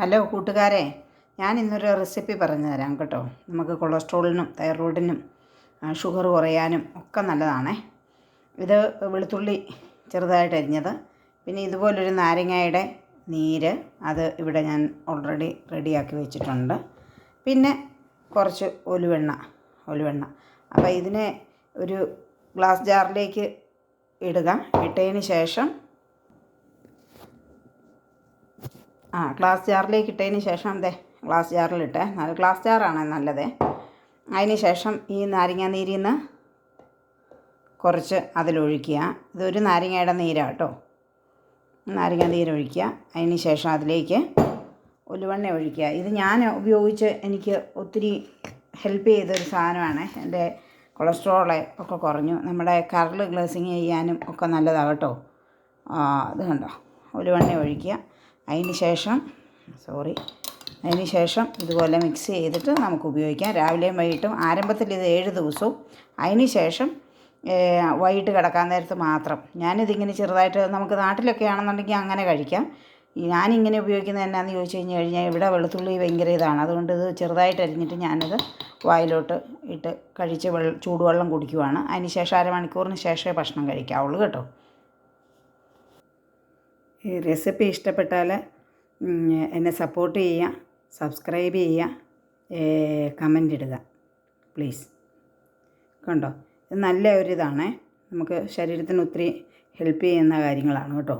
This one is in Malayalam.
ഹലോ കൂട്ടുകാരെ. ഞാൻ ഇന്നൊരു റെസിപ്പി പറഞ്ഞു തരാം കേട്ടോ. നമുക്ക് കൊളസ്ട്രോളിനും തൈറോയിഡിനും ഷുഗർ കുറയാനും ഒക്കെ നല്ലതാണേ. ഇത് വെളുത്തുള്ളി ചെറുതായിട്ട് അരിഞ്ഞത്. പിന്നെ ഇതുപോലൊരു നാരങ്ങയുടെ നീര് അത് ഇവിടെ ഞാൻ ഓൾറെഡി റെഡിയാക്കി വെച്ചിട്ടുണ്ട്. പിന്നെ കുറച്ച് ഒലുവെണ്ണ ഒലുവെണ്ണ. അപ്പോൾ ഇതിനെ ഒരു ഗ്ലാസ് ജാറിലേക്ക് ഇടുക. ഇട്ടതിന് ശേഷം ആ ഗ്ലാസ് ജാറിലേക്ക് ഇട്ടതിന് ശേഷം ദേ ഗ്ലാസ് ജാറിലിട്ട് നല്ല ഗ്ലാസ് ജാറാണ് നല്ലത്. അതിന് ശേഷം ഈ നാരങ്ങ നീരിൽ നിന്ന് കുറച്ച് അതിലൊഴിക്കുക. ഇതൊരു നാരങ്ങയുടെ നീരാണ് കേട്ടോ നാരങ്ങ നീരൊഴിക്കുക അതിന് ശേഷം അതിലേക്ക് ഉലുവെണ്ണ ഒഴിക്കുക. ഇത് ഞാൻ ഉപയോഗിച്ച് എനിക്ക് ഒത്തിരി ഹെൽപ്പ് ചെയ്തൊരു സാധനമാണ്. എന്റെ കൊളസ്ട്രോൾ ഒക്കെ കുറഞ്ഞു. നമ്മുടെ കരൾ ഗ്ലേസിങ് ചെയ്യാനും ഒക്കെ നല്ലതാണ് കേട്ടോ. ഇത് കണ്ടോ? ഉലുവെണ്ണ ഒഴിക്കുക. അതിന് ശേഷം സോറി അതിന് ശേഷം ഇതുപോലെ മിക്സ് ചെയ്തിട്ട് നമുക്ക് ഉപയോഗിക്കാം. രാവിലെയും വൈകിട്ടും ആരംഭത്തിൽ ഇത് ഏഴ് ദിവസവും. അതിന് ശേഷം വൈകിട്ട് കിടക്കാൻ നേരത്ത് മാത്രം. ഞാനിതിങ്ങനെ ചെറുതായിട്ട് നമുക്ക് നാട്ടിലൊക്കെ ആണെന്നുണ്ടെങ്കിൽ അങ്ങനെ കഴിക്കാം. ഞാനിങ്ങനെ ഉപയോഗിക്കുന്നത് എന്നാന്ന് ചോദിച്ചു കഴിഞ്ഞ് കഴിഞ്ഞാൽ ഇവിടെ വെളുത്തുള്ളി ഭയങ്കര ഇതാണ്. അതുകൊണ്ട് ഇത് ചെറുതായിട്ട് അരിഞ്ഞിട്ട് ഞാനിത് വായിലോട്ട് ഇട്ട് കഴിച്ച് വെള്ളം ചൂടുവെള്ളം കുടിക്കുവാണ്. അതിന് ശേഷം അരമണിക്കൂറിന് ശേഷമേ ഭക്ഷണം കഴിക്കാവുള്ളൂ കേട്ടോ. ഈ റെസിപ്പി ഇഷ്ടപ്പെട്ടാൽ എന്നെ സപ്പോർട്ട് ചെയ്യുക സബ്സ്ക്രൈബ് ചെയ്യുക കമന്റ് ഇടുക പ്ലീസ് കണ്ടോ? ഇത് നല്ല ഒരു ഇതാണേ നമുക്ക് ശരീരത്തിന് ഒത്തിരി ഹെൽപ്പ് ചെയ്യുന്ന കാര്യങ്ങളാണ് കേട്ടോ.